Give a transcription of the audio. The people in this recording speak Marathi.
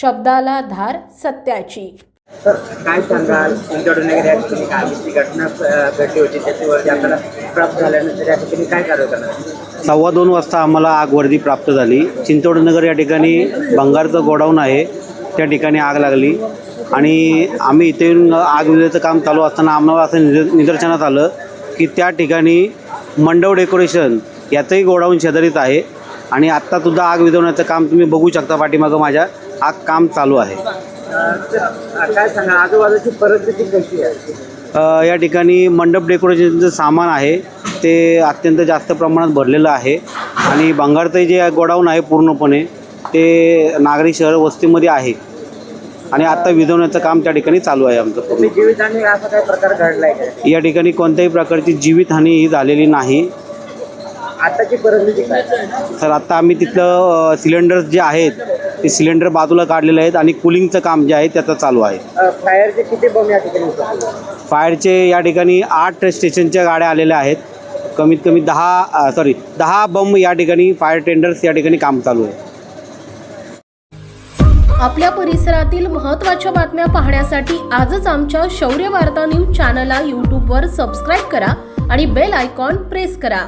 शब्दाला धार सत्याची. तर काय सांगाल? तुमच्याकडून या ठिकाणी घटना घडली होती त्याच्यावरती आपल्याला प्राप्त झाल्यानंतर या ठिकाणी काय कारवाई करणार? सव्वा दोन वाजता आम्हाला आग वर्दी प्राप्त झाली. चिंचवडनगर या ठिकाणी भंगारचं गोडाऊन आहे. त्या ठिकाणी आग लागली. आणि आम्ही इथे येऊन आग विझायचं काम चालू असताना आम्हाला असं निदर निदर्शनात आलं की त्या ठिकाणी मंडप डेकोरेशन याचंही गोडाऊन शेजारीच आहे. आणि आत्तासुद्धा आग विझवण्याचं काम तुम्ही बघू शकता पाठीमागं माझ्या. आग काम चालू आहे. काय सांगा आजूबाजूची परिस्थिती कशी आहे? या ठिकाणी मंडप डेकोरेशनचं सामान आहे ते अत्यंत जास्त प्रमाणात भरलेलं आहे. आणि भंगारचं जे गोडाऊन आहे पूर्णपणे ते नागरी शहर वस्तीमध्ये आहे. आणि आता विझवण्याचं काम त्या ठिकाणी चालू आहे आमचं जीवितहानी असा काही प्रकार घडलाय का? या ठिकाणी कोणत्याही प्रकारची जीवितहानी ही झालेली नाही. आताची परिस्थिती तर आता आम्ही तिथलं सिलेंडर्स जे आहेत ते सिलेंडर बाजूला काढलेले आहेत आणि कुलिंगचं काम जे आहे त्याचं चालू आहे. फायरचे किती बम या ठिकाणी? फायरचे या ठिकाणी आठ स्टेशनच्या गाड्या आलेल्या आहेत. कमीत कमी दहा सॉरी दहा बंब या ठिकाणी फायर टेंडर्स या ठिकाणी काम चालू आहे. आपल्या परिसरातील महत्त्वाच्या बातम्या पाहण्यासाठी आजच आमच्या शौर्य वार्ता न्यूज चॅनलला यूट्यूबवर सबस्क्राईब करा आणि बेल आयकॉन प्रेस करा.